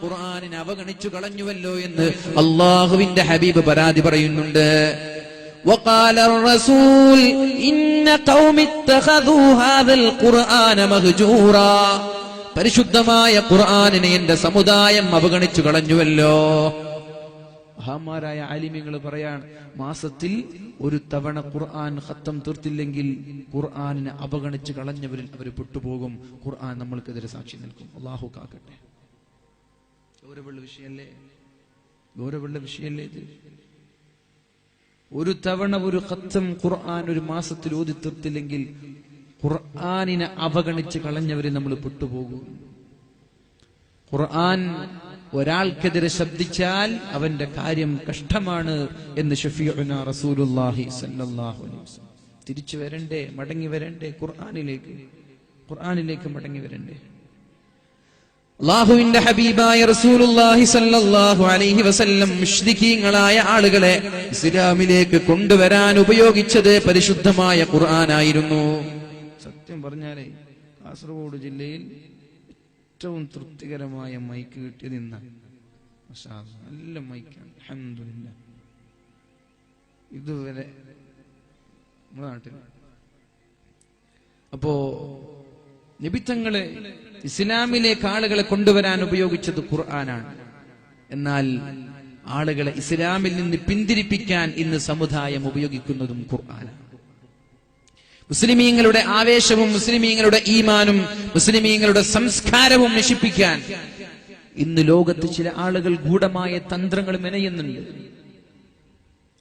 ഖുർആനിനെ അവഗണിച്ചു കളഞ്ഞുവല്ലോ എന്ന് അള്ളാഹുവിന്റെ ഹബീബ് പരാതി പറയുന്നുണ്ട് وقال الرسول إن قوم اتخذوا هذا القرآن مهجورا പരിശുദ്ധമായ ഖുർആനിനെ എന്റെ സമുദായം അവഗണിച്ചു കളഞ്ഞുവല്ലോ മഹാന്മാരായ ആലിമ്യങ്ങൾ പറയാൻ മാസത്തിൽ ഒരു തവണ ഖുർആൻ ഖത്തം തീർത്തില്ലെങ്കിൽ ഖുർആനിനെ അവഗണിച്ച് കളഞ്ഞവരിൽ അവർ പെട്ടുപോകും ഖുർആൻ നമ്മൾക്കെതിരെ സാക്ഷി നിൽക്കും അള്ളാഹു കാക്കട്ടെ ഗൗരവമുള്ള വിഷയല്ലേ ഗൗരവമുള്ള വിഷയല്ലേ ഇത്? ഒരു തവണ ഒരു ഖത്തം ഖുർആൻ ഒരു മാസത്തിൽ ഓതി തീർത്തില്ലെങ്കിൽ ഖുർആാനിനെ അവഗണിച്ച് കളഞ്ഞവരെ നമ്മൾ പെട്ടുപോകും. ഖുർആൻ ഒരാൾക്കെതിരെ ശബ്ദിച്ചാൽ അവന്റെ കാര്യം കഷ്ടമാണ് എന്ന് ഷഫീഉന അലൈഹി തിരിച്ചു വരണ്ടേ? മടങ്ങി വരണ്ടേ? ഖുർആനിലേക്ക്? ഖുർആനിലേക്ക് മടങ്ങി വരണ്ടേ? അള്ളാഹുവിന്റെ ഹബീബായ റസൂലുള്ളാഹി സല്ലല്ലാഹു അലൈഹി വസല്ലം മുഷ്രിഖീങ്ങളായ ആളുകളെ ഇസ്ലാമിലേക്ക് കൊണ്ടുവരാൻ ഉപയോഗിച്ചത് പരിശുദ്ധമായ ഖുർആനായിരുന്നു. സത്യം പറഞ്ഞാലേ കാസർഗോഡ് ജില്ലയിൽ ഏറ്റവും തൃപ്തികരമായ മൈക്ക് മാഷാ അല്ലാ. നല്ല മൈക്കാണ്. അൽഹംദുലില്ലാ. ഇതുവരെ നമ്മുടെ നാട്ടിൽ അപ്പോ നിബിത്തങ്ങളെ ഇസ്ലാമിലേക്ക് ആളുകളെ കൊണ്ടുവരാൻ ഉപയോഗിച്ചത് ഖുർആനാണ്. എന്നാൽ ആളുകളെ ഇസ്ലാമിൽ നിന്ന് പിന്തിരിപ്പിക്കാൻ ഇന്ന് സമുദായം ഉപയോഗിക്കുന്നതും ഖുർആനാണ്. മുസ്ലിമീങ്ങളുടെ ആവേശവും മുസ്ലിമീങ്ങളുടെ ഈമാനും മുസ്ലിമീങ്ങളുടെ സംസ്കാരവും നശിപ്പിക്കാൻ ഇന്ന് ലോകത്ത് ചില ആളുകൾ ഗൂഢമായ തന്ത്രങ്ങൾ മെനയുന്നുണ്ട്.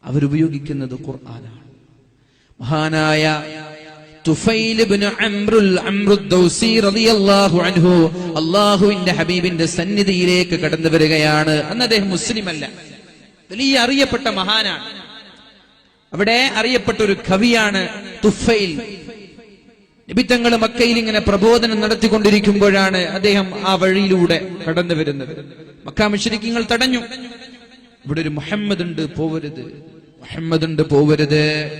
അവരുപയോഗിക്കുന്നത് ഖുർആനാണ്. മഹാനായ അല്ലാഹുവിന്റെ ഹബീബിന്റെ സന്നിധിയിലേക്ക് കടന്നു വരികയാണ്. അന്ന് അദ്ദേഹം മുസ്ലിം അല്ല വലിയ അറിയപ്പെട്ട മഹാനാണ്. അവിടെ അറിയപ്പെട്ട ഒരു കവിയാണ് തുഫൈൽ. നിബിത്തങ്ങൾ മക്കയിൽ ഇങ്ങനെ പ്രബോധനം നടത്തിക്കൊണ്ടിരിക്കുമ്പോഴാണ് അദ്ദേഹം ആ വഴിയിലൂടെ കടന്നു വരുന്നത്. മക്ക തടഞ്ഞു. ഇവിടെ ഒരു മുഹമ്മദ് ഉണ്ട് പോവരുത്. മുഹമ്മദ് ഉണ്ട് പോവരുത്.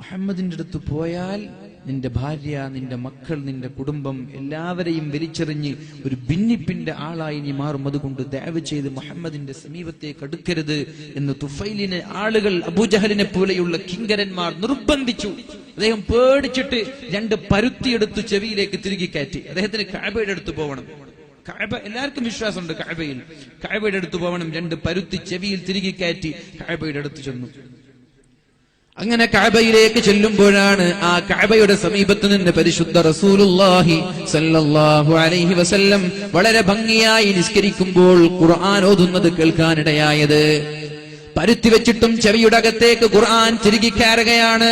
മുഹമ്മദിന്റെ അടുത്ത് പോയാൽ നിന്റെ ഭാര്യ നിന്റെ മക്കൾ നിന്റെ കുടുംബം എല്ലാവരെയും വലിച്ചെറിഞ്ഞ് ഒരു ഭിന്നിപ്പിന്റെ ആളായി നീ മാറും. അതുകൊണ്ട് ദയവ് ചെയ്ത് മുഹമ്മദിന്റെ സമീപത്തേക്ക് അടുക്കരുത് എന്ന് തുഫൈലിനെ ആളുകൾ അബൂജഹലിനെ പോലെയുള്ള കിങ്കരന്മാർ നിർബന്ധിച്ചു. അദ്ദേഹം പേടിച്ചിട്ട് രണ്ട് പരുത്തിയെടുത്ത് ചെവിയിലേക്ക് തിരികെ കയറ്റി. അദ്ദേഹത്തിന് കാബയുടെ അടുത്ത് പോകണം കഅബ എല്ലാവർക്കും വിശ്വാസമുണ്ട് കഅബയിൽ. കഅബയുടെ അടുത്ത് പോകണം രണ്ട് പരുത്തി ചെവിയിൽ തിരികെ കയറ്റി കഅബയുടെ അടുത്ത് ചെന്നു. അങ്ങനെ കഅബയിലേക്ക് ചെല്ലുമ്പോഴാണ് ആ കഅബയുടെ സമീപത്ത് നിന്ന് പരിശുദ്ധ റസൂലുള്ളാഹി സല്ലല്ലാഹു അലൈഹി വസല്ലം വളരെ ഭംഗിയായി നിസ്കരിക്കുമ്പോൾ ഖുർആൻ ഓതുന്നത് കേൾക്കാനിടയായത്. പരുത്തി വെച്ചിട്ടും ചെവിയുടെ അകത്തേക്ക് ഖുർആൻ തിരികെ കയറുകയാണ്.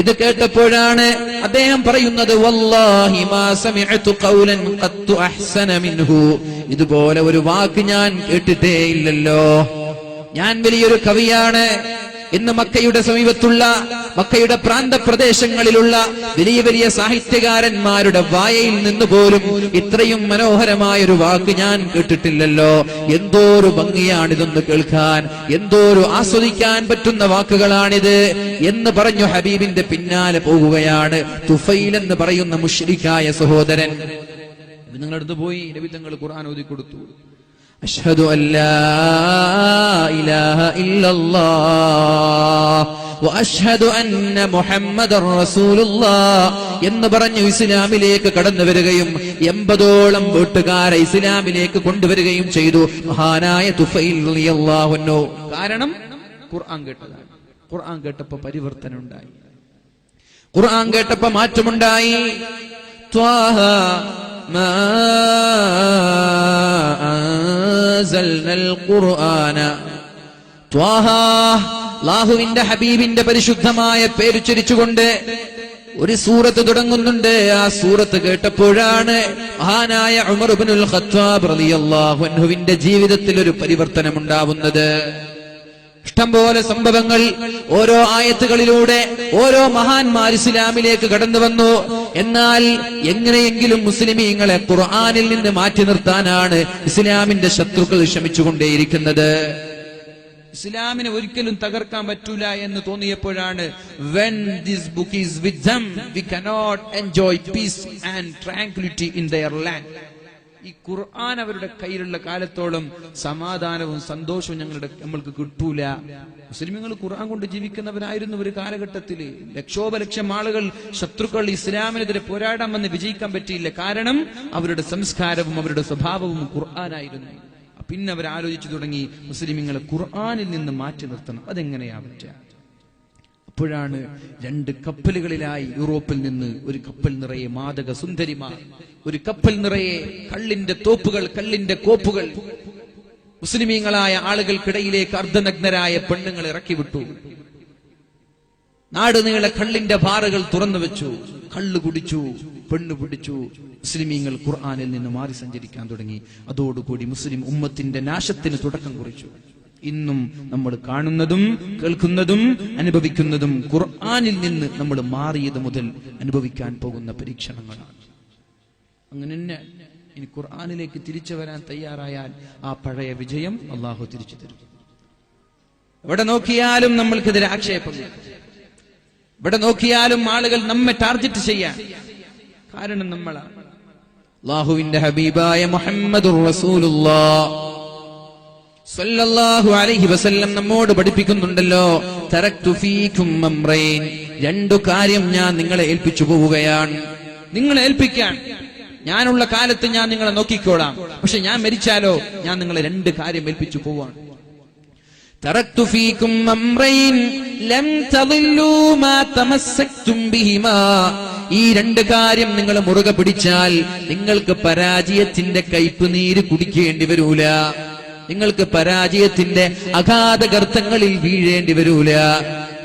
ഇത് കേട്ടപ്പോഴാണ് അദ്ദേഹം പറയുന്നത് വല്ലാഹി മാ സമിഅതു ഖൗലൻ ഖത്തു അഹ്സന മിൻഹു. ഇതുപോലെ ഒരു വാക്ക് ഞാൻ കേട്ടിട്ടേ ഇല്ലല്ലോ ഞാൻ വലിയൊരു കവിയാണ്. ഇന്ന് മക്കയുടെ സമീപത്തുള്ള മക്കയുടെ പ്രാന്തപ്രദേശങ്ങളിലുള്ള വലിയ വലിയ സാഹിത്യകാരന്മാരുടെ വായയിൽ നിന്ന് പോലും ഇത്രയും മനോഹരമായ ഒരു വാക്ക് ഞാൻ കേട്ടിട്ടില്ലല്ലോ. എന്തോ ഒരു ഭംഗിയാണിതൊന്ന് കേൾക്കാൻ എന്തോ ഒരു ആസ്വദിക്കാൻ പറ്റുന്ന വാക്കുകളാണിത് എന്ന് പറഞ്ഞു ഹബീബിന്റെ പിന്നാലെ പോകുകയാണ് തുഫൈൽ എന്ന് പറയുന്ന മുഷ്രിക്കായ സഹോദരൻ. നിങ്ങളടുത്ത് പോയി നബി തങ്ങൾ ഖുർആൻ ഓതി കൊടുത്തു أشهد أن لا إله إلا الله وأشهد أن محمد رسول الله എന്ന് പറഞ്ഞു ഇസ്ലാമിലേക്ക് കടന്നു വരികയും എൺപതോളം വീട്ടുകാരെ ഇസ്ലാമിലേക്ക് കൊണ്ടുവരികയും ചെയ്തു മഹാനായ തുഫൈൽ റളിയല്ലാഹു അൻഹു കാരണം ഖുർആൻ കേട്ടതാണ് ഖുർആൻ കേട്ടപ്പോ പരിവർത്തനം ഉണ്ടായി ഖുർആൻ കേട്ടപ്പോ മാറ്റമുണ്ടായി ത്വാഹ ما അള്ളാഹുവിന്റെ ഹബീബിന്റെ പരിശുദ്ധമായ പേരുച്ചരിച്ചുകൊണ്ട് ഒരു സൂറത്ത് തുടങ്ങുന്നുണ്ട്. ആ സൂറത്ത് കേട്ടപ്പോഴാണ് മഹാനായ ഉമർബിനുൽ ഖത്താബ് ജീവിതത്തിൽ ഒരു പരിവർത്തനം ഉണ്ടാവുന്നത് ഇഷ്ടംപോലെ സംഭവങ്ങൾ ഓരോ ആയത്തുകളിലൂടെ ഓരോ മഹാന്മാർ ഇസ്ലാമിലേക്ക് കടന്നു വന്നു. എന്നാൽ എങ്ങനെയെങ്കിലും മുസ്ലിമീങ്ങളെ ഖുർആാനിൽ നിന്ന് മാറ്റി നിർത്താനാണ് ഇസ്ലാമിന്റെ ശത്രുക്കൾ ശ്രമിച്ചുകൊണ്ടേയിരിക്കുന്നത്. ഇസ്ലാമിനെ ഒരിക്കലും തകർക്കാൻ പറ്റൂല എന്ന് തോന്നിയപ്പോഴാണ് when this book is with them we cannot enjoy peace and tranquility in their land ഈ ഖുർആൻ അവരുടെ കയ്യിലുള്ള കാലത്തോളം സമാധാനവും സന്തോഷവും ഞങ്ങളുടെ നമ്മൾക്ക് കിട്ടൂല. മുസ്ലിമുകൾ ഖുർആൻ കൊണ്ട് ജീവിക്കുന്നവരായിരുന്നു ഒരു കാലഘട്ടത്തിൽ. ലക്ഷോപലക്ഷം ആളുകൾ ശത്രുക്കൾ ഇസ്ലാമിനെതിരെ പോരാടാൻ വന്ന് വിജയിക്കാൻ പറ്റിയില്ല. കാരണം അവരുടെ സംസ്കാരവും അവരുടെ സ്വഭാവവും ഖുർആനായിരുന്നു. പിന്നെ അവർ ആലോചിച്ചു തുടങ്ങി മുസ്ലിമിങ്ങളെ ഖുർആാനിൽ നിന്ന് മാറ്റി നിർത്തണം. അതെങ്ങനെയാ പറ്റുക? അപ്പോഴാണ് രണ്ട് കപ്പലുകളിലായി യൂറോപ്പിൽ നിന്ന് ഒരു കപ്പൽ നിറയെ മാതക സുന്ദരിമാർ ഒരു കപ്പൽ നിറയെ കള്ളിന്റെ തോപ്പുകൾ കള്ളിന്റെ കോപ്പുകൾ. മുസ്ലിമീങ്ങളായ ആളുകൾക്കിടയിലേക്ക് അർദ്ധനഗ്നരായ പെണ്ണുങ്ങൾ ഇറക്കി വിട്ടു നാടുനീളെ കള്ളിന്റെ ബാറുകൾ തുറന്നു വെച്ചു. കള്ളു കുടിച്ചു പെണ്ണു പിടിച്ചു. മുസ്ലിമീങ്ങൾ ഖുർആാനിൽ നിന്ന് മാറി സഞ്ചരിക്കാൻ തുടങ്ങി. അതോടുകൂടി മുസ്ലിം ഉമ്മത്തിന്റെ നാശത്തിന് തുടക്കം കുറിച്ചു. ഇന്നും നമ്മൾ കാണുന്നതും കേൾക്കുന്നതും അനുഭവിക്കുന്നതും ഖുർആാനിൽ നിന്ന് നമ്മൾ മാറിയത് മുതൽ അനുഭവിക്കാൻ പോകുന്ന പരീക്ഷണങ്ങളാണ്. അങ്ങനെ തന്നെ ഇനി ഖുർആാനിലേക്ക് തിരിച്ചു വരാൻ തയ്യാറായാൽ ആ പഴയ വിജയം അള്ളാഹു തിരിച്ചു തരും. എവിടെ നോക്കിയാലും നമ്മൾക്കെതിരെ ആക്ഷേപങ്ങൾ ഇവിടെ നോക്കിയാലും ആളുകൾ നമ്മെ ടാർഗറ്റ് ചെയ്യാൻ. കാരണം നമ്മളാണ്. അള്ളാഹുവിന്റെ ഹബീബായ മുഹമ്മദ് റസൂലുള്ളാഹ് സല്ലല്ലാഹു അലൈഹി വസല്ലം നമ്മോട് പഠിപ്പിക്കുന്നുണ്ടല്ലോ തറക്തു ഫീക്കും അംറൈൻ രണ്ടു കാര്യം ഞാൻ നിങ്ങളെ ഏൽപ്പിച്ചു പോവുകയാണ് നിങ്ങളെ ഏൽപ്പിക്കാൻ ഞാനുള്ള കാലത്ത് ഞാൻ നിങ്ങളെ നോക്കിക്കോളാം പക്ഷെ ഞാൻ മരിച്ചാലോ ഞാൻ നിങ്ങളെ രണ്ട് കാര്യം ഏൽപ്പിച്ചു പോവാണ് تركت فيكم أمرين لم تضلوا ما تمسكتم بهما ഈ രണ്ട് കാര്യം നിങ്ങൾ മുറുകെ പിടിച്ചാൽ നിങ്ങൾക്ക് പരാജയത്തിന്റെ കയ്പ് നീര് കുടിക്കേണ്ടി വരൂല നിങ്ങൾക്ക് പരാജയത്തിന്റെ അഗാധ ഗർത്തങ്ങളിൽ വീഴേണ്ടി വരൂല.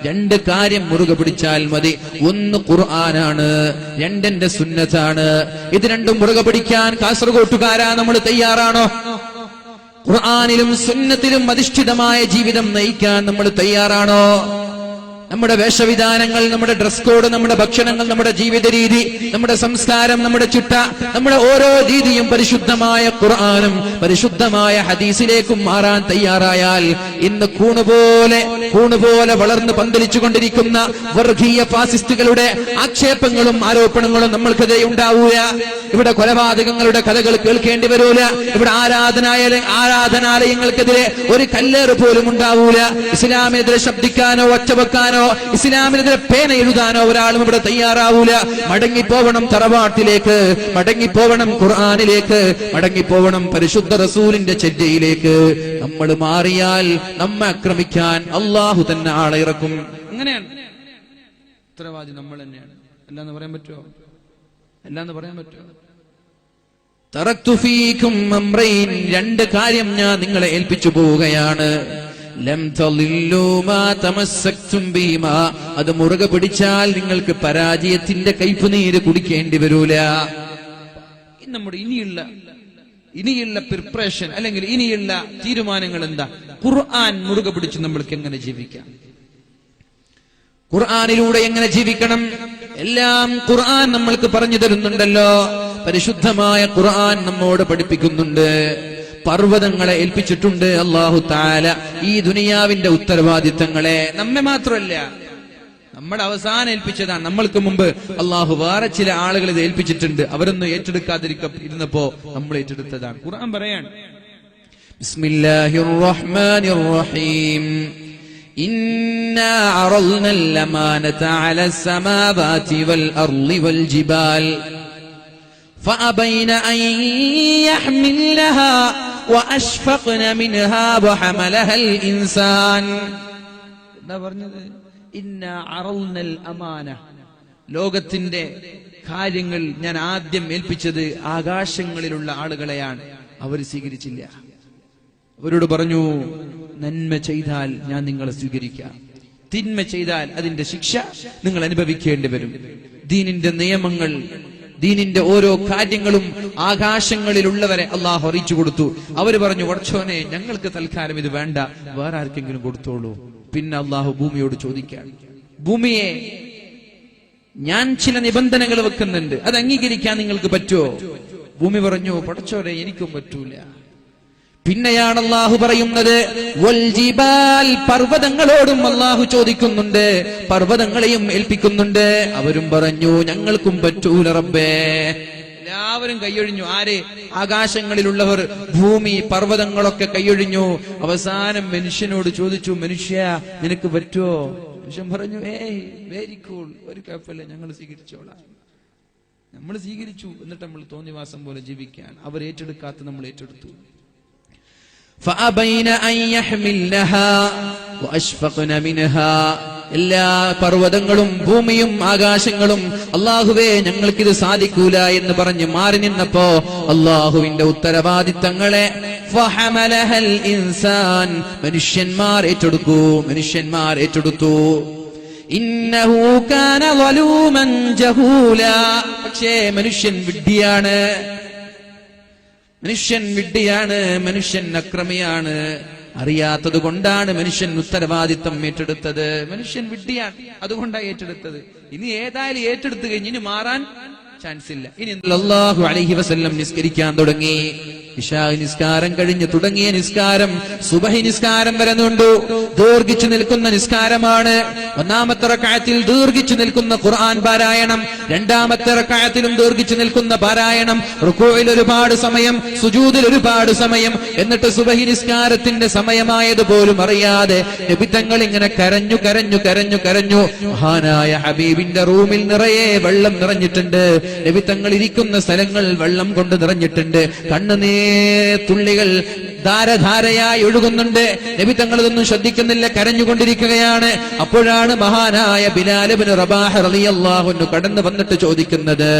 രണ്ട് കാര്യം മുറുകെ പിടിച്ചാൽ മതി. ഒന്ന് ഖുർആനാണ് രണ്ടെന്റെ സുന്നത്താണ്. ഇത് രണ്ടും മുറുകെ പിടിക്കാൻ കാസർഗോട്ടുകാരാ നമ്മൾ തയ്യാറാണോ? ഖുർആാനിലും സുന്നത്തിലും അധിഷ്ഠിതമായ ജീവിതം നയിക്കാൻ നമ്മൾ തയ്യാറാണോ? നമ്മുടെ വേഷവിധാനങ്ങൾ നമ്മുടെ ഡ്രസ് കോഡ് നമ്മുടെ ഭക്ഷണങ്ങൾ നമ്മുടെ ജീവിത രീതി നമ്മുടെ സംസ്കാരം നമ്മുടെ ചിട്ട നമ്മുടെ ഓരോ രീതിയും പരിശുദ്ധമായ ഖുർആാനും പരിശുദ്ധമായ ഹദീസിലേക്കും മാറാൻ തയ്യാറായാൽ ഇന്ന് കൂണുപോലെ കൂണുപോലെ വളർന്ന് പന്തലിച്ചു കൊണ്ടിരിക്കുന്ന വർഗീയ ഫാസിസ്റ്റുകളുടെ ആക്ഷേപങ്ങളും ആരോപണങ്ങളും നമ്മൾക്കെതിരെ ഉണ്ടാവൂല ഇവിടെ കൊലപാതകങ്ങളുടെ കഥകൾ കേൾക്കേണ്ടി വരൂല. ഇവിടെ ആരാധനായ ആരാധനാലയങ്ങൾക്കെതിരെ ഒരു കല്ലേറ് പോലും ഉണ്ടാവൂല. ഇസ്ലാമിനെതിരെ ശബ്ദിക്കാനോ ഒച്ചവെക്കാനോ ഇസ്ലാമിനെതിരെ പേന എഴുതാനോ ഒരാളും ഇവിടെ തയ്യാറാവൂല. മടങ്ങിപ്പോവണം തറവാട്ടിലേക്ക് മടങ്ങിപ്പോവണം ഖുർആാനിലേക്ക് മടങ്ങിപ്പോവണം പരിശുദ്ധ റസൂലിന്റെ ചെറ്റയിലേക്ക്. നമ്മൾ മാറിയാൽ നമ്മെ ആക്രമിക്കാൻ അള്ളാഹു തന്നെ ആളെ ഇറക്കും. അങ്ങനെയാണ്. ഉത്തരവാദി നമ്മൾ തന്നെയാണ്. അല്ലാന്ന് പറയാൻ പറ്റുമോ അല്ലാന്ന് പറയാൻ പറ്റുമോ തറക്തു ഫീക്കും അംറൈൻ. രണ്ട് കാര്യം ഞാൻ നിങ്ങളെ ഏൽപ്പിച്ചു പോവുകയാണ്. അത് മുറുകെ പിടിച്ചാൽ നിങ്ങൾക്ക് പരാജയത്തിന്റെ കയ്പുനീര് കുടിക്കേണ്ടി വരൂല. നമ്മുടെ ഇനിയുള്ള ഇനിയുള്ള പ്രിപ്പറേഷൻ അല്ലെങ്കിൽ ഇനിയുള്ള തീരുമാനങ്ങൾ എന്താ? ഖുർആൻ മുറുകെ പിടിച്ച് നമ്മൾക്ക് എങ്ങനെ ജീവിക്കാം? ഖുർആാനിലൂടെ എങ്ങനെ ജീവിക്കണം? എല്ലാം ഖുർആൻ നമ്മൾക്ക് പറഞ്ഞു തരുന്നുണ്ടല്ലോ. പരിശുദ്ധമായ ഖുർആൻ നമ്മോട് പഠിപ്പിക്കുന്നുണ്ട്. പർവ്വതങ്ങളെ ഏൽപ്പിച്ചിട്ടുണ്ട് അള്ളാഹു താല ഈ ദുനിയാവിന്റെ ഉത്തരവാദിത്തങ്ങളെ നമ്മെ മാത്രമല്ല നമ്മുടെ അവസാനം ഏൽപ്പിച്ചതാണ് നമ്മൾക്ക് മുമ്പ് അള്ളാഹു വേറെ ചില ആളുകൾ ഇത് ഏൽപ്പിച്ചിട്ടുണ്ട് അവരൊന്നും ഏറ്റെടുക്കാതിരിക്ക ഇരുന്നപ്പോ നമ്മൾ ഏറ്റെടുത്തതാണ് ഖുർആൻ പറയാണ് ബിസ്മില്ലാഹിർ റഹ്മാനിർ റഹീം إنا عرضنا الأمانة على السماوات والأرض والجبال فأبين أن يحملنها وأشفقن منها وحملها الإنسان എന്താ പറഞ്ഞത് ഇന്ന അറൽനൽ അമാന ലോകത്തിന്റെ കാര്യങ്ങൾ ഞാൻ ആദ്യം ഏൽപ്പിച്ചത് ആകാശങ്ങളിലുള്ള ആളുകളെയാണ് അവർ സ്വീകരിച്ചില്ല അവരോട് പറഞ്ഞു നന്മ ചെയ്താൽ ഞാൻ നിങ്ങളെ സ്വീകരിക്കാം തിന്മ ചെയ്താൽ അതിന്റെ ശിക്ഷ നിങ്ങൾ അനുഭവിക്കേണ്ടി വരും ദീനിന്റെ നിയമങ്ങൾ ദീനിന്റെ ഓരോ കാര്യങ്ങളും ആകാശങ്ങളിലുള്ളവരെ അള്ളാഹു അറിയിച്ചു കൊടുത്തു. അവർ പറഞ്ഞു വടച്ചോനെ ഞങ്ങൾക്ക് തൽക്കാലം ഇത് വേണ്ട. വേറെ ആർക്കെങ്കിലും കൊടുത്തോളൂ. പിന്നെ അള്ളാഹു ഭൂമിയോട് ചോദിക്കാൻ ഭൂമിയെ ഞാൻ ചില നിബന്ധനകൾ വെക്കുന്നുണ്ട്. അത് അംഗീകരിക്കാൻ നിങ്ങൾക്ക് പറ്റുമോ? ഭൂമി പറഞ്ഞു പടച്ചോരെ എനിക്കും പറ്റൂല. പിന്നെയാണ് അള്ളാഹു പറയുന്നത് പർവതങ്ങളോടും അള്ളാഹു ചോദിക്കുന്നുണ്ട് പർവതങ്ങളെയും ഏൽപ്പിക്കുന്നുണ്ട്. അവരും പറഞ്ഞു ഞങ്ങൾക്കും പറ്റൂല റബ്ബേ. എല്ലാവരും കൈയൊഴിഞ്ഞു. ആര്? ആകാശങ്ങളിലുള്ളവർ. ഭൂമി പർവതങ്ങളൊക്കെ കൈയൊഴിഞ്ഞു. അവസാനം മനുഷ്യനോട് ചോദിച്ചു മനുഷ്യ നിനക്ക് പറ്റുമോ മനുഷ്യൻ പറഞ്ഞു ഏയ് വെരി കൂൾ ഒരു കുഴപ്പമില്ല. ഞങ്ങൾ സ്വീകരിച്ചോളാം. നമ്മൾ സ്വീകരിച്ചു. എന്നിട്ട് നമ്മൾ തോന്നിവാസം പോലെ ജീവിക്കാൻ. അവർ ഏറ്റെടുക്കാത്ത നമ്മൾ ഏറ്റെടുത്തു. فأبين أن يحملنها وأشفقن منها എല്ലാ പർവ്വതങ്ങളും ഭൂമിയും ആകാശങ്ങളും അള്ളാഹുവേ ഞങ്ങൾക്കിത് സാധിക്കൂല എന്ന് പറഞ്ഞ് മാറി നിന്നപ്പോ അള്ളാഹുവിന്റെ ഉത്തരവാദിത്തങ്ങളെ ഫഹമലഹൽ ഇൻസാൻ മനുഷ്യന്മാർ ഏറ്റെടുക്കൂ മനുഷ്യന്മാർ ഏറ്റെടുത്തു ഇന്നഹു കാന വലൂമൻ ജഹൂല പക്ഷേ മനുഷ്യൻ വിഡ്ഢിയാണ് മനുഷ്യൻ വിഡ്ഢിയാണ് മനുഷ്യൻ അക്രമിയാണ്. അറിയാത്തത് കൊണ്ടാണ് മനുഷ്യൻ ഉത്തരവാദിത്തം ഏറ്റെടുത്തത്. മനുഷ്യൻ വിഡ്ഢിയാണ് അതുകൊണ്ടാണ് ഏറ്റെടുത്തത്. ഇനി ഏതായാലും ഏറ്റെടുത്തു കഴിഞ്ഞ് ഇനി മാറാൻ ചാൻസ് ഇല്ല ഇനി അള്ളാഹു അലഹി വസ്ല്ലം നിസ്കരിക്കാൻ തുടങ്ങി. ഇഷാ നിസ്കാരം കഴിഞ്ഞ് തുടങ്ങിയ നിസ്കാരം സുബഹി നിസ്കാരം വരുന്നുണ്ട് നീണ്ടു. ദീർഘിച്ചു നിൽക്കുന്ന നിസ്കാരമാണ്. ഒന്നാമത്തെ റക്കായത്തിൽ ദീർഘിച്ചു നിൽക്കുന്ന ഖുർആൻ പാരായണം. രണ്ടാമത്തെ റക്കായത്തിലും ദീർഘിച്ചു നിൽക്കുന്ന പാരായണം. റുക്കോയിൽ ഒരുപാട് സമയം സുജൂദിൽ ഒരുപാട് സമയം. എന്നിട്ട് സുബഹി നിസ്കാരത്തിന്റെ സമയമായത് പോലും അറിയാതെ നബിത്തങ്ങൾ ഇങ്ങനെ കരഞ്ഞു കരഞ്ഞു കരഞ്ഞു കരഞ്ഞു. മഹാനായ ഹബീബിന്റെ റൂമിൽ നിറയെ വെള്ളം നിറഞ്ഞിട്ടുണ്ട്. നബിത്തങ്ങൾ ഇരിക്കുന്ന സ്ഥലങ്ങൾ വെള്ളം കൊണ്ട് നിറഞ്ഞിട്ടുണ്ട്. കണ്ണുനീ തുള്ളികൾ ധാരധാരയായി ഒഴുകുന്നുണ്ട്. നബി തങ്ങൾ ഇതൊന്നും ശ്രദ്ധിക്കുന്നില്ല കരഞ്ഞുകൊണ്ടിരിക്കുകയാണ്. അപ്പോഴാണ് മഹാനായ ബിലാലബിന് റബാഹ് റളിയല്ലാഹുന്നു കടന്നു വന്നിട്ട് ചോദിക്കുന്നത്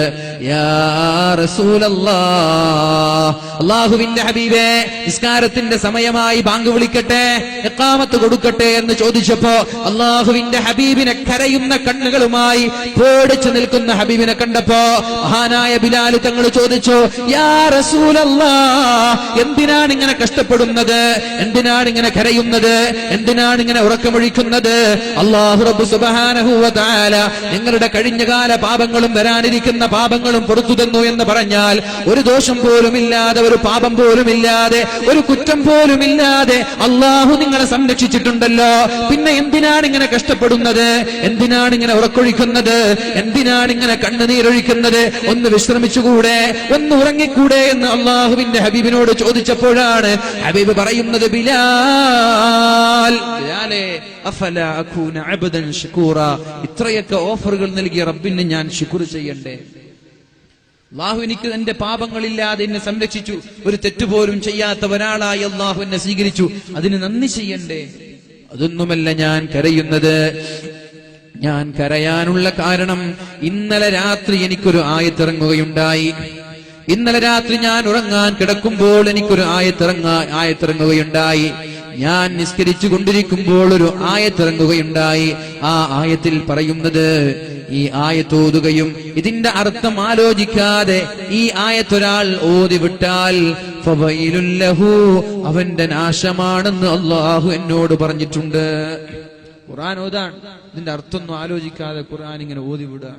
യാ അള്ളാഹുവിന്റെ ഹബീബേ നിസ്കാരത്തിന്റെ സമയമായി ബാങ്ക് വിളിക്കട്ടെ എക്കാമത്ത് കൊടുക്കട്ടെ എന്ന് ചോദിച്ചപ്പോ അള്ളാഹുവിന്റെ ഹബീബിനെ കരയുന്ന കണ്ണുകളുമായി പേടിച്ചു നിൽക്കുന്ന ഹബീബിനെ കണ്ടപ്പോ മഹാനായ ബിലാൽ തങ്ങൾ ചോദിച്ചു യാ റസൂലല്ലാ എന്തിനാണ് ഇങ്ങനെ കഷ്ടപ്പെടുന്നത്? എന്തിനാണ് ഇങ്ങനെ കരയുന്നത്? എന്തിനാണ് ഇങ്ങനെ ഉറക്കമൊഴിക്കുന്നത്? അള്ളാഹു റബ്ബു സുബ്ഹാനഹു വ നിങ്ങളുടെ കഴിഞ്ഞകാല പാപങ്ങളും വരാനിരിക്കുന്ന പാപങ്ങളും പുറത്തു തന്നു എന്ന് പറഞ്ഞാൽ ഒരു ദോഷം പോലും ഇല്ലാതെ ഒരു പാപം പോലും ഇല്ലാതെ ഒരു കുറ്റം പോലും ഇല്ലാതെ അള്ളാഹു നിങ്ങളെ സംരക്ഷിച്ചിട്ടുണ്ടല്ലോ. പിന്നെ എന്തിനാണ് ഇങ്ങനെ കഷ്ടപ്പെടുന്നത്? എന്തിനാണ് ഇങ്ങനെ ഉറക്കൊഴിക്കുന്നത്? എന്തിനാണ് ഇങ്ങനെ കണ്ണുനീരൊഴിക്കുന്നത്? ഒന്ന് വിശ്രമിച്ചുകൂടെ ഒന്ന് ഉറങ്ങിക്കൂടെ എന്ന് അള്ളാഹുവിന്റെ ഹബീബിനോട് ചോദിച്ചപ്പോഴാണ് ഹബീബ് പറയുന്നത് ബിലാൽ. ഇത്രയൊക്കെ ഓഫറുകൾ നൽകിയ റബ്ബിന് ഞാൻ ശുക്ർ ചെയ്യണ്ടേ? അള്ളാഹു എനിക്ക് എന്റെ പാപങ്ങളില്ലാതെ എന്നെ സംരക്ഷിച്ചു. ഒരു തെറ്റുപോലും ചെയ്യാത്ത ഒരാളായി അള്ളാഹു എന്നെ സ്വീകരിച്ചു. അതിന് നന്ദി ചെയ്യണ്ടേ? അതൊന്നുമല്ല ഞാൻ കരയുന്നത്. ഞാൻ കരയാനുള്ള കാരണം ഇന്നലെ രാത്രി എനിക്കൊരു ആയത്തിറങ്ങുകയുണ്ടായി. ഇന്നലെ രാത്രി ഞാൻ ഉറങ്ങാൻ കിടക്കുമ്പോൾ എനിക്കൊരു ആയത്തിറങ്ങാ ആയത്തിറങ്ങുകയുണ്ടായി. ഞാൻ നിസ്കരിച്ചു കൊണ്ടിരിക്കുമ്പോൾ ഒരു ആയത്തിറങ്ങുകയുണ്ടായി. ആ ആയത്തിൽ പറയുന്നത് ഈ ആയത്തോതുകയും ഇതിന്റെ അർത്ഥം ആലോചിക്കാതെ ഈ ആയത്തൊരാൾ ഓതി വിട്ടാൽ ഫവൈലുൻ ലഹു അവന്റെ നാശമാണെന്ന് അള്ളാഹു എന്നോട് പറഞ്ഞിട്ടുണ്ട്. ഖുർആൻ ഓതാണ്. ഇതിന്റെ അർത്ഥമൊന്നും ആലോചിക്കാതെ ഖുർആൻ ഇങ്ങനെ ഓതിവിടുക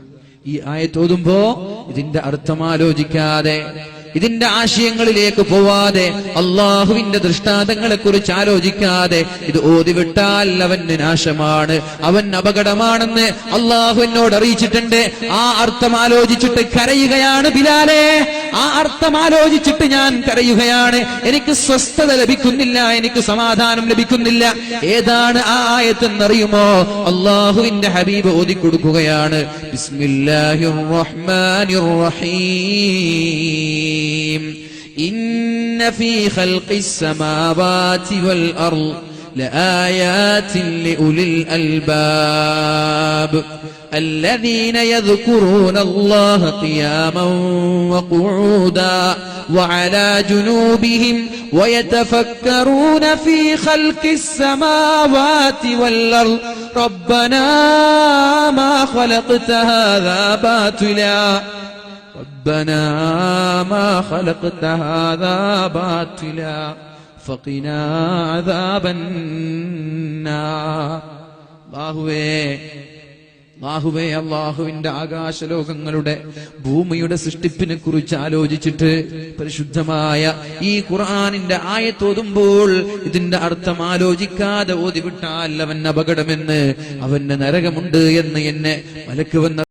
ഈ ആയത്തോതുമ്പോ ഇതിന്റെ അർത്ഥം ആലോചിക്കാതെ ഇതിന്റെ ആശയങ്ങളിലേക്ക് പോവാതെ അള്ളാഹുവിന്റെ ദൃഷ്ടാന്തങ്ങളെ കുറിച്ച് ആലോചിക്കാതെ ഇത് ഓതിവിട്ടാൽ അവന് നാശമാണ് അവൻ അപകടമാണെന്ന് അള്ളാഹു എന്നോട് അറിയിച്ചിട്ടുണ്ട്. ആ അർത്ഥം ആലോചിച്ചിട്ട് കരയുകയാണ് ബിലാലെ. ആ അർത്ഥം ആലോചിച്ചിട്ട് ഞാൻ കരയുകയാണ്. എനിക്ക് സ്വസ്ഥത ലഭിക്കുന്നില്ല എനിക്ക് സമാധാനം ലഭിക്കുന്നില്ല. ഏതാണ് ആ ആയത്തെന്നറിയുമോ? അള്ളാഹുവിന്റെ ഹബീബ് ഓതി കൊടുക്കുകയാണ്. ബിസ്മില്ലാഹിർ റഹ്മാനിർ റഹീം. إن في خلق السماوات والأرض لآيات لأولي الألباب. الذين يذكرون الله قياما وقعودا وعلى جنوبهم ويتفكرون في خلق السماوات والأرض. ربنا ما خلقت هذا باطلا. ربنا ما خلقت هذا باطلا فقنا عذاب النار അല്ലാഹുവേ അള്ളാഹുവേ അള്ളാഹുവിന്റെ ആകാശലോകങ്ങളുടെ ഭൂമിയുടെ സൃഷ്ടിപ്പിനെ കുറിച്ച് ആലോചിച്ചിട്ട് പരിശുദ്ധമായ ഈ ഖുർആാനിന്റെ ആയത്തോതുമ്പോൾ ഇതിന്റെ അർത്ഥം ആലോചിക്കാതെ ഓതിവിട്ടാൽ അവൻ അപകടമെന്ന് അവന് നരകമുണ്ട് എന്ന് എന്നെ മലക്ക് വന്ന